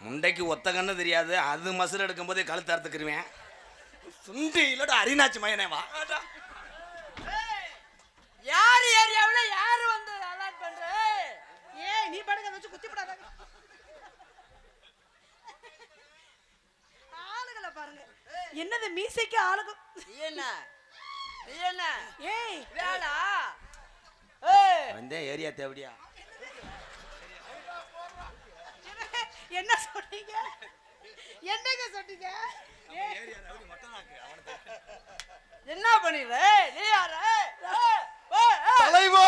முண்டைக்கு ஒத்த கண்ணு தெரியாது. அது மசுறு எடுக்கும் போதே கழுத்து அறுத்துக்கிருவேன் சுண்டி இல்லடா அரிநாச்சு மயனே வா. யார் ஏரியாவுல யார் வந்து அலாட் பண்ற? ஏய் நீ படுக்க வச்சு குத்தி போடாத ஆளுகளை பாருங்க. என்னது மீசைக்கு ஆளுக்கு என்ன? என்ன? ஏய். வேளா ஏய் வந்தேன் ஏரியா தேவடியா. என்ன சொன்னீங்க? என்னங்க சொன்னீங்க? ஏய், என்ன பண்ணிடுற நீ யாரு. தலைவா!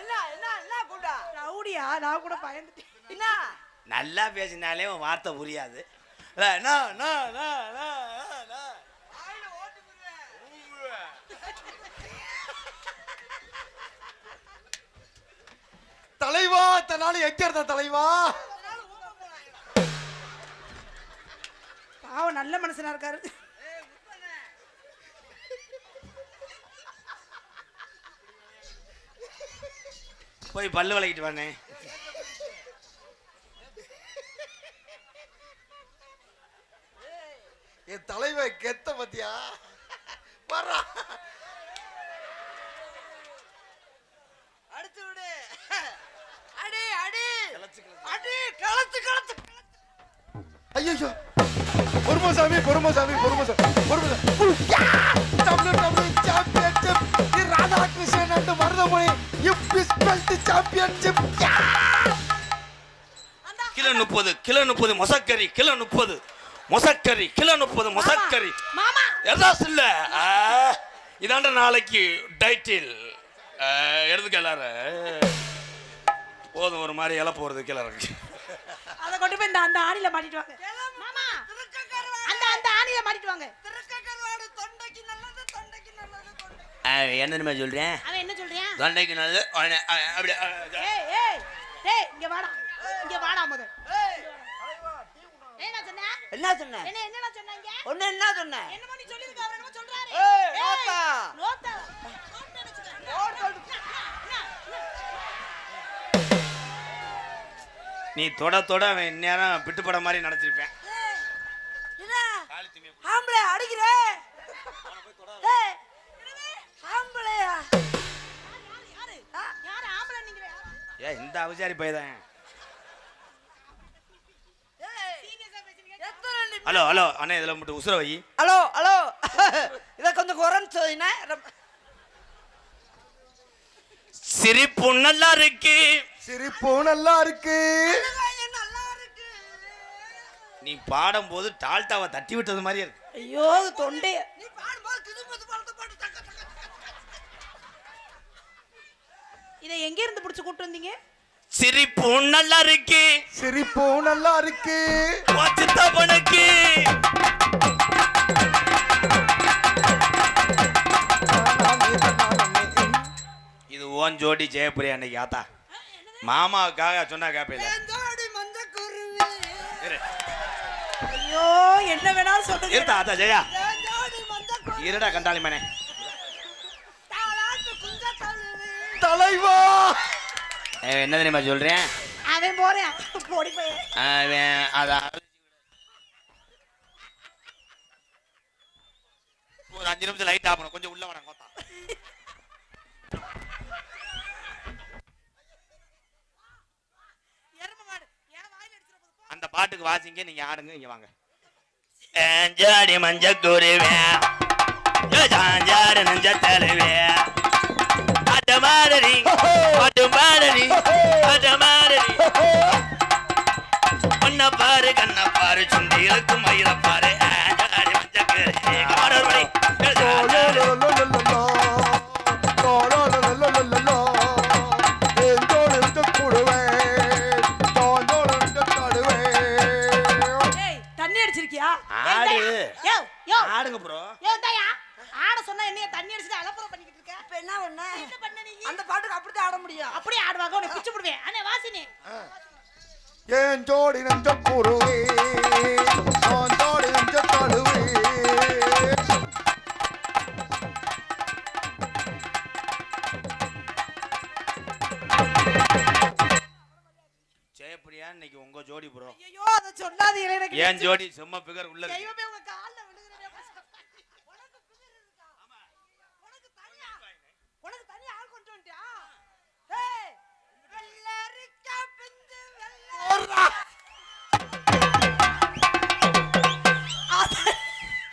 என்ன என்ன என்ன கூட்டா ரவுடியா? நான் கூட பயந்துட்டேன். என்ன? நல்லா பேசினாலே உன் வார்த்தை புரியாது. தலைவா தன்னால எங்க இருந்த தலைவா? பாவம் நல்ல மனுஷனா இருக்காரு. போய் பல்லு விளக்கிட்டு வானே என் தலைவன் கெத்த பத்தியா? வர்றா. அடுத்து விடு. அடி அடி. அடி கலத்து கலத்து ஐயோ பொறுமசாமி பொறுமசாமி பொறுமசாமி பொறுமசாமி W W championship Radhakrishnan and Marudhamani இப்பிஸ் belt championship kilo முப்பது கிலோ முப்பது மொசக்கறி கிலோ முப்பது மொசக்கறி கிலோ முப்பது மொசக்கறி. மாமா. எதாஸ் இல்ல. ஆ, இதாண்ட நாளைக்கு டைட்டில். எடுத்துக்க எல்லாரும் போதும் ஒரு மாதிரி இலை போறது கீழே இருக்கு அதை கொண்டு போய் இந்த அந்த ஆணில மாட்டிட்டு வாங்க. ஆணில மாட்டிட்டு வாங்க. திருக்கக்கருவாடு தொண்டைக்கு நல்லது தொண்டைக்கு நல்லது தொண்டை என்னன்னு சொல்றேன்? அவன் என்ன சொல்றியா தொண்டைக்கு நல்லது உடனே, அ, அப்படி அ, ஏய் ஏய் டேய் இங்க வாடா இங்க வாடா முத ஏய் ஏய் என்ன சொன்ன? என்ன சொன்னாங்க ஒண்ணு என்ன சொன்ன? என்ன பண்ணி சொல்லிருக்க அவர் சொல்றாரு. ஏய், நோத்தா. நோத்தா? நீ தொட தொட அவன் இந்நேரம் பிட்டுப்பட மாதிரி நினைச்சிருப்பேன் என்ன ஆம்பளை அடிக்கிற? ஏய், ஆம்பளையா? யாரு யாரு ஆம்பளை நீங்க ஏ இந்த அவசாரி பையதான். ஹலோ ஹலோ அண்ணே இதில் மட்டும் உசுர வை. Hello hello. இதை கொஞ்சம் குறைன்னு சொன்னீங்கன்னா ரொம்ப- சிரிப்பு நல்லா இருக்கு. சிரிப்பு நல்லா இருக்கு. பாடும்போது டால்டாவை தட்டி விட்டது மாதிரியே இருக்கு. ஐயோ தொண்டைய. இதை எங்க இருந்து புடிச்சு கூட்டு வந்தீங்க? சிரிப்பு நல்லா இருக்கு. சிரிப்பு நல்லா இருக்கு. வச்சுத்தவனுக்கு இது ஓன் ஜோடி ஜெயப்பிரியா அன்னைக்கு ஆத்தா. மாமாவுக்காக சொன்னா கேப்பையில ஐயோ என்ன வேணாலும் சொல்லுங்க. இருத்தா ஆத்தா ஜெயா. இருடா கண்டாளி மனே தாலாட்டு குஞ்ச தழுவி தலைவா! என்ன தெரியுமா சொல்றேன்? அவன் போறேன். போடி போய். அவன் அதான் ஒரு அஞ்சு நிமிஷம் லைட் ஆகணும் கொஞ்சம் உள்ள வரேன் பாட்டுக்கு வாசிங்க நீங்க ஆடுங்க இங்க வாங்க. ஏஞ்சாடி மஞ்ச குருவே சாஞ்சாடு நஞ்ச தருவே அட மாடரி அட மாடரி அட மாடரி பொண்ண பாரு கண்ண பாரு சுண்டி இருக்கு மயில பாரு. ஏஞ்சாடி மஞ்ச குருவே ஏன் ஜோடி நஞ்ச குருவே நான் ஜோடி நஞ்ச தழுவே. ஜெயப்பிரியா இன்னைக்கு உங்க ஜோடி ப்ரோ ஐயோ அதை சொல்லாதீங்களே எனக்கு ஏன் ஜோடி? செம்ம பிகர் உள்ள இருக்கு. தெய்வமே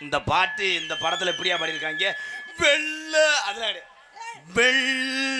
இந்த பாட்டு இந்த படத்துல எப்படியா பாடியிருக்காங்க? வெள்ள அதுல வெள்ள.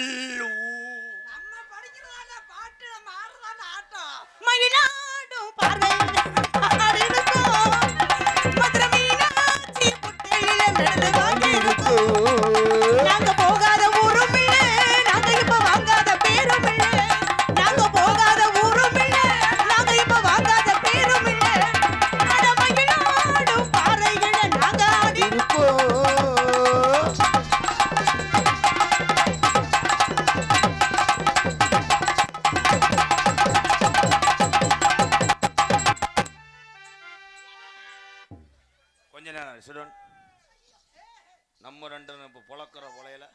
நம்ம ரெண்டு இப்போ பொழக்கிற பொழையில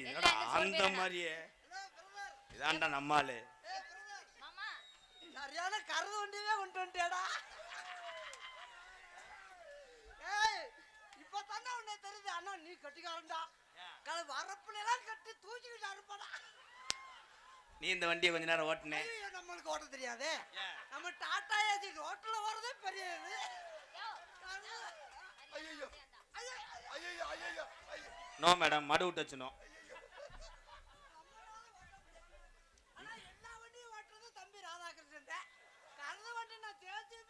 என்னடா அந்த மாதிரியே. இதாண்டா நம்மாளு. மாமா. சரியான கருது வண்டியவே கொண்டு வந்துட்டேடா ஏய் இப்ப தானே உன்னை தெரியுது. அண்ணா நீ கட்டிக்காரன்டா. கல வரப்புல எல்லாம் கட்டி தூக்கிக்கிட்டு அனுப்படா. நீ இந்த வண்டியை கொஞ்ச நேரம் ஓட்டுனே. நம்மளுக்கு ஓட்ட தெரியாதே. நம்ம டாடா ஏசி ரோட்ல வரதே பெரிய இது ஐயோ ஐயோ ஐயோ ஐயோ நோ மேடம் மடு விட்டுச்சுனோ ஆனா எல்லா வண்டியும் ஓட்டுறது தம்பி ராதாகிருஷ்ணன் தான் கருது வண்டி நான் தேய்ச்சி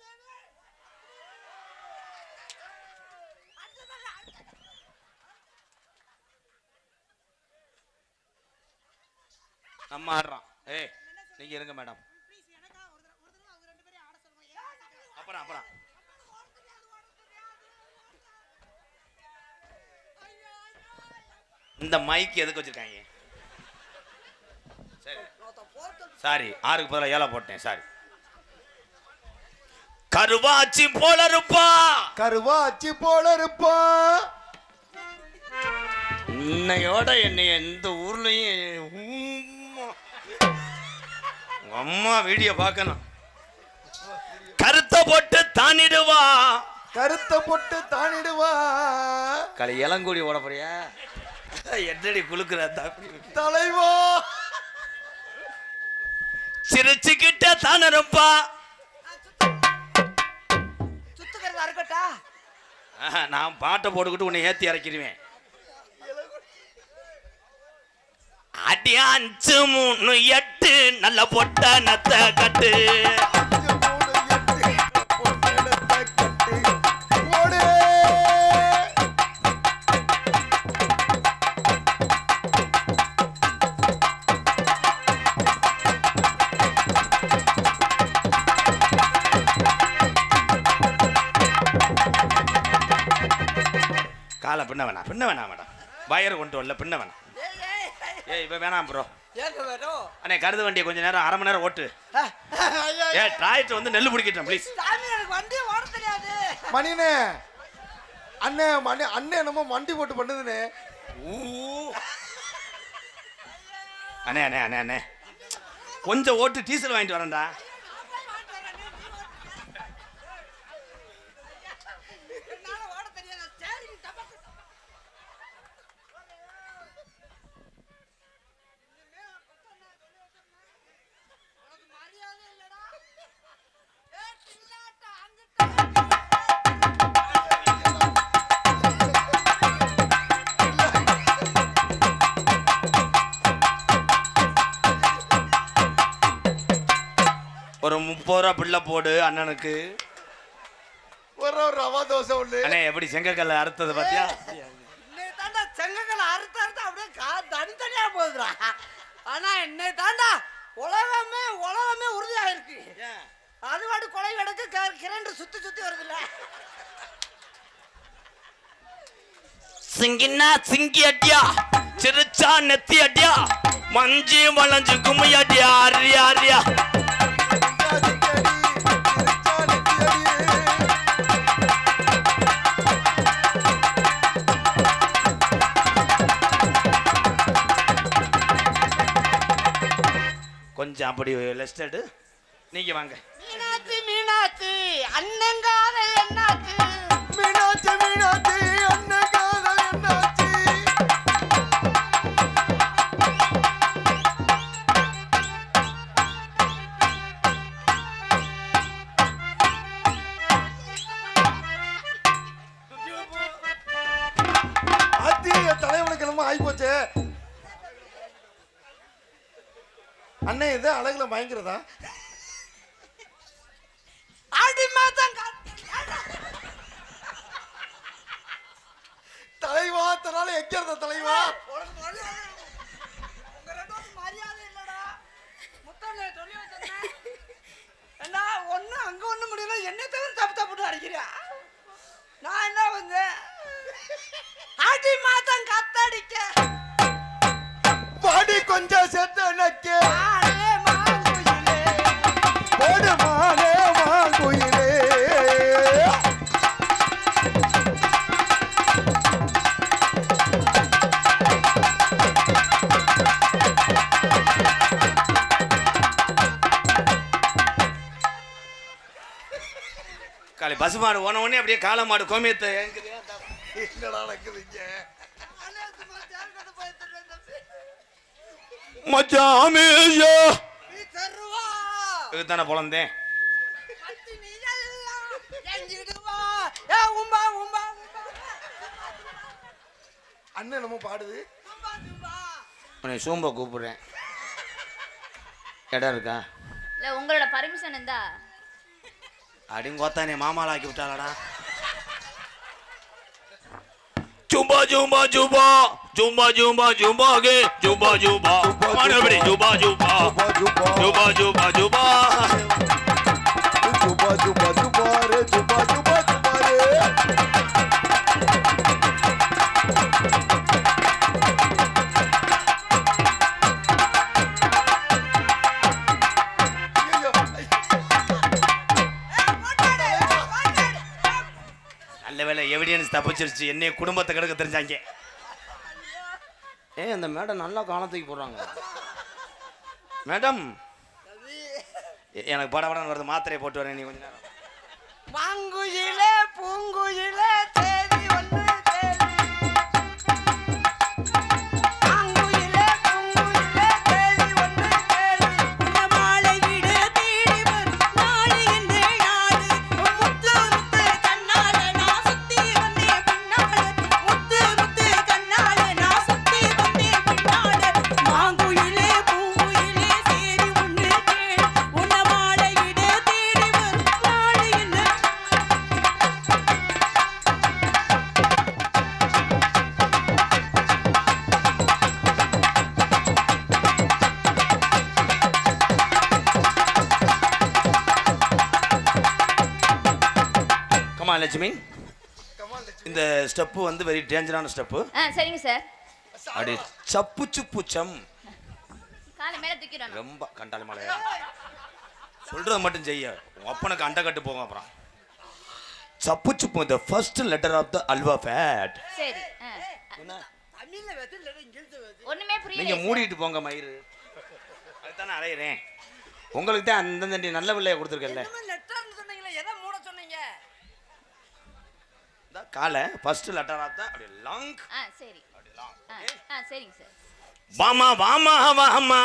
பேரு அடுத்ததாக அடுத்ததாக நம்ம ஆடுறோம். ஏய் நீங்க இருங்க மேடம் ப்ளீஸ் எனக்கா இந்த மைக் எதுக்கு வச்சிருக்காங்க? சரி. சாரி ஆறுக்கு பதிலாக ஏழை போட்டேன் சாரி கருவாச்சி போல இருப்பா. கருவாச்சி போல இருப்பா. இன்னையோட என்னை எந்த ஊர்லயும் அம்மா வீடியோ பார்க்கணும். கருத்த போட்டு தானிடுவா. கருத்த போட்டு தானிடுவா. களை இளங்கூடி ஓட போறியா? என்னடி குளுக்குற தலைவா! சிரிச்சுக்கிட்ட தானரப்பா சுத்துக்கிறதா இருக்கட்டா? நான் பாட்டை போட்டுக்கிட்டு உன்னை ஏத்தி இறக்கிடுவேன். அடி அஞ்சு மூணு எட்டு நல்ல பொட்ட நத்த கட்டு. காலை பின்ன வேணாம் பின்ன வேணாம் மேடம். வயர் கொண்டு வரல பின்ன வேணாம். ஏய் ஏய் ஏய். ஏய் இப்போ வேணாம் ப்ரோ அண்ணே கருது வண்டியை கொஞ்ச நேரம் அரை மணி நேரம் ஓட்டு. ஏ டிராக்டர் வந்து நெல் பிடிக்கிட்டேன் ப்ளீஸ் சாமி எனக்கு வண்டியே ஓட தெரியாது. மணினே அண்ணே மணி அண்ணே என்னமோ மண்டி போட்டு பண்ணுதுனே. அண்ணே அண்ணே அண்ணே அண்ணே. கொஞ்சம் ஓட்டு டீசல் வாங்கிட்டு வரேன்டா. முப்பது ரூபா பிள்ளை போடு அண்ணனுக்கு. ஒரு ரவா தோசை ஒண்ணு. அண்ணே எப்படி செங்கக்கல்ல அறுத்தது பார்த்தியா இன்னைக்கு தாண்டா செங்கக்கலை அறுத்து அறுத்து அப்படியே கா தனித்தனியா போகுதுடா. ஆனா இன்னைக்கு தாண்டா உலகமே உலகமே உறுதியாயிருக்கு. அது வாட்டு கொலை கிடக்கு கிரண்டு சுத்தி சுத்தி வருதுல்ல. சிங்கினா சிங்கி அடியா சிரிச்சா நெத்தி அடியா மஞ்சி வளைஞ்சு கும்மி அடியா அரியா அரியா. கொஞ்சம் அப்படி லெஸ்டடு நீங்க வாங்க. மீனாட்சி மீனாட்சி அண்ணங்க முத்தண்ணே சொல்லி. வச்சிருந்தேன். ஏண்டா ஒண்ணு அங்க ஒண்ணு முடியல என்ன தவிர தப்பு தப்புன்னு அடிக்கிறியா? நான் என்ன வந்தேன்? ஆடி மாதம் கத்தடிக்க. பாடி கொஞ்சம் செத்து நக்கே காலை பசு மாடு ஓன உடனே அப்படியே காளை மாடு கோமியத்தை நடக்குதுங்க? இதுதானே பொழந்தேன். அண்ணன் பாடுது. உம்பா உம்பா. உன்னை சூம்ப கூப்பிடுறேன். இடம் இருக்கா? இல்ல உங்களோட பர்மிஷன் இருந்தா அடிங்கோத்தானே மாமால ஆக்கி விட்டாளடா ஜும்பா ஜும்பா ஜும்பா ஜும்பா ஜும்பா ஜும்பா கே ஜும்பா ஜும்பா மறுபடி ஜும்பா ஜும்பா ஜும்பா ஜும்பா ஜும்பா ஜுபா ஜுபா ஜுபா எவிடன்ஸ் தப்பிச்சிருச்சு. என்னைய குடும்பத்தை கெடுக்க தெரிஞ்சாங்க. ஏ அந்த மேடம் நல்லா காலத்துக்கு போடுறாங்க. மேடம். எனக்கு படபடன்னு வருது. மாத்திரையை போட்டு வரேன் நீ கொஞ்ச நேரம். மாங்குயிலே பூங்குயிலே கமா லட்சுமி come on, லட்சுமி. இந்த ஸ்டெப்பு வந்து வெரி டேஞ்சரான ஸ்டெப்பு ஆ சரிங்க சார் அப்படி சப்பு சுப்பு சம். காலை மேல தூக்கிடணும். ரொம்ப கண்டாளி மலை சொல்றத மட்டும் செய்ய. உன் அப்பனுக்கு அண்டை கட்டு போகும் அப்புறம். சப்பு Subbu the first letter of the alphabet சரி ஒண்ணுமே புரியல நீங்க மூடிட்டு போங்க மயிறு. அதுதானே அலையிறேன். உங்களுக்கு தான் அந்தந்த நல்ல பிள்ளைய கொடுத்துருக்கல என்னமோ லெட்டர்னு சொன்னீங்களே எதை மூட சொன்னீங்க காலை ஃபர்ஸ்ட் லெட்டர் ஆஃப் த அப்படி லாங் சரி. ஆ ஆ சரிங்க சார். வாமா வாமா வாமா.